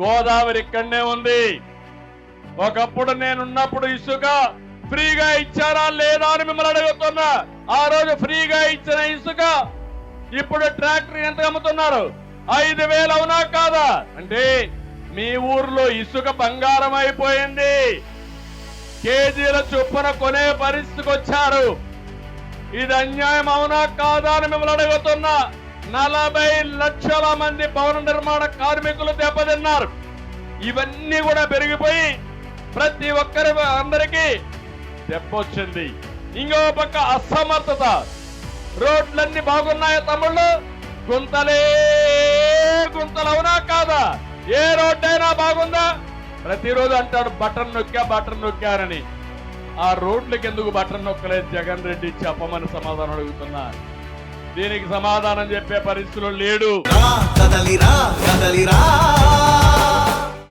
గోదావరి ఇక్కడనే ఉంది. ఒకప్పుడు నేనున్నప్పుడు ఇసుక ఫ్రీగా ఇచ్చారా లేదా అని మిమ్మల్ని అడుగుతున్నా. ఆ రోజు ఫ్రీగా ఇచ్చిన ఇసుక ఇప్పుడు ట్రాక్టర్ ఎంత అమ్ముతున్నారు? ఐదు వేలు అవునా కాదా? అంటే మీ ఊర్లో ఇసుక బంగారం అయిపోయింది. కేజీల చొప్పున కొనే పరిస్థితికి వచ్చారు ఇది అన్యాయం అవునా కాదా అని మిమ్మల్ని అడుగుతున్నా. నలభై లక్షల మంది భవన నిర్మాణ కార్మికులు దెబ్బతిన్నారు. ఇవన్నీ కూడా పెరిగిపోయి ప్రతి ఒక్కరి అందరికీ దెబ్బ వచ్చింది ఇంకో పక్క అసమర్థత. రోడ్లన్నీ బాగున్నాయా తమ్ముళ్ళు? గుంతలే గుంతలు అవునా కాదా? ఏ రోడ్డైనా అయినా బాగుందా? ప్రతిరోజు అంటాడు బటన్ నొక్కా బటన్ నొక్కారని ఆ రోడ్లకు ఎందుకు బటన్ నొక్కలేదు జగన్ రెడ్డి? చెప్పమని సమాధానం అడుగుతున్నా. దీనికి సమాధానం చెప్పే పరిస్థితులు లేడు. కదలిరా కదలిరా.